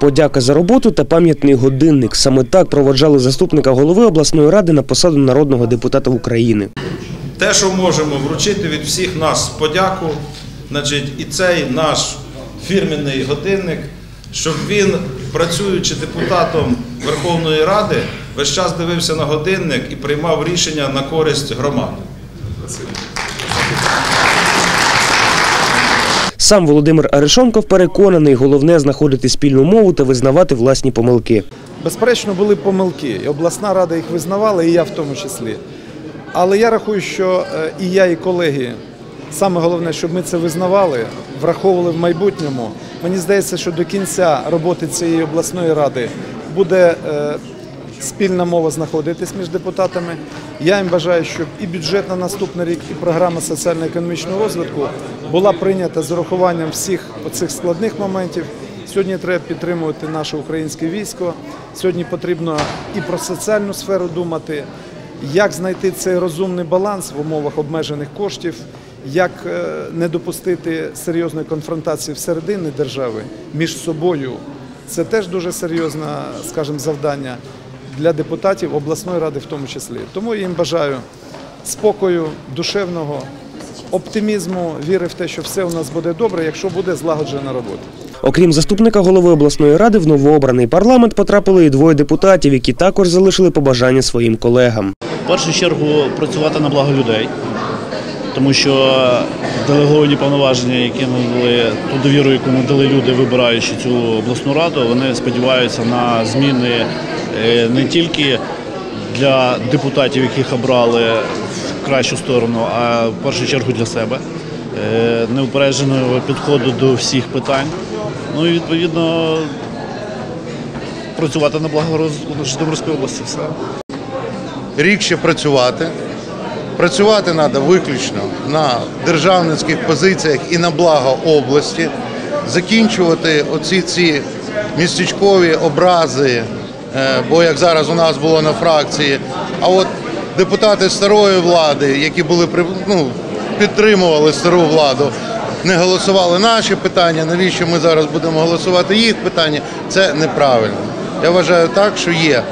Подяка за роботу та пам'ятний годинник. Саме так проводжали заступника голови обласної ради на посаду народного депутата України. Те, що можемо вручити від всіх нас подяку, значить, і цей наш фірменний годинник, щоб він, працюючи депутатом Верховної Ради, весь час дивився на годинник і приймав рішення на користь громади. Сам Володимир Арешонков переконаний, головне знаходити спільну мову та визнавати власні помилки. Безперечно, були помилки. І обласна рада їх визнавала, і я в тому числі. Але я рахую, що е, і я, і колеги, саме головне, щоб ми це визнавали, враховували в майбутньому. Мені здається, що до кінця роботи цієї обласної ради буде е, спільна мова знаходитись між депутатами. Я їм бажаю, щоб і бюджет на наступний рік, і програма соціально-економічного розвитку була прийнята з урахуванням всіх оцих складних моментів. Сьогодні треба підтримувати наше українське військо. Сьогодні потрібно і про соціальну сферу думати, як знайти цей розумний баланс в умовах обмежених коштів, як е, не допустити серйозної конфронтації всередині держави між собою. Це теж дуже серйозне, скажімо, завдання для депутатів обласної ради, в тому числі. Тому я їм бажаю спокою, душевного оптимізму, віри в те, що все у нас буде добре, якщо буде злагоджена робота. Окрім заступника голови обласної ради, в новообраний парламент потрапили і двоє депутатів, які також залишили побажання своїм колегам. В першу чергу працювати на благо людей, тому що делеговані повноваження, які ми дали, ту довіру, яку ми дали люди, вибираючи цю обласну раду, вони сподіваються на зміни не тільки для депутатів, яких обрали в кращу сторону, а в першу чергу для себе, е, неупередженого підходу до всіх питань. Ну і відповідно працювати на благо Житомирської області. Все. рік ще працювати. Працювати треба виключно на державницьких позиціях і на благо області, закінчувати оці ці містечкові образи, е, бо як зараз у нас було на фракції. А от депутати старої влади, які були ну, підтримували стару владу, не голосували наші питання. Навіщо ми зараз будемо голосувати їх питання? Це неправильно. Я вважаю так, що є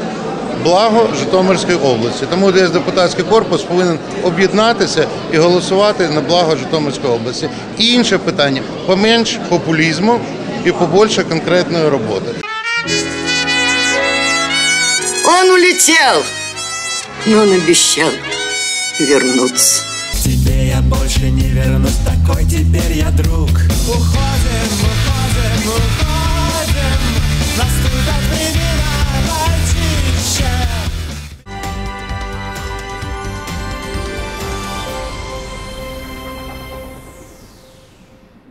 благо Житомирської області. Тому десь депутатський корпус повинен об'єднатися і голосувати на благо Житомирської області. І інше питання поменш популізму і побольше конкретної роботи. улетел, но он обещал вернуться. К тебе я больше не вернусь, такой теперь я друг. Уходим, уходим, уходим.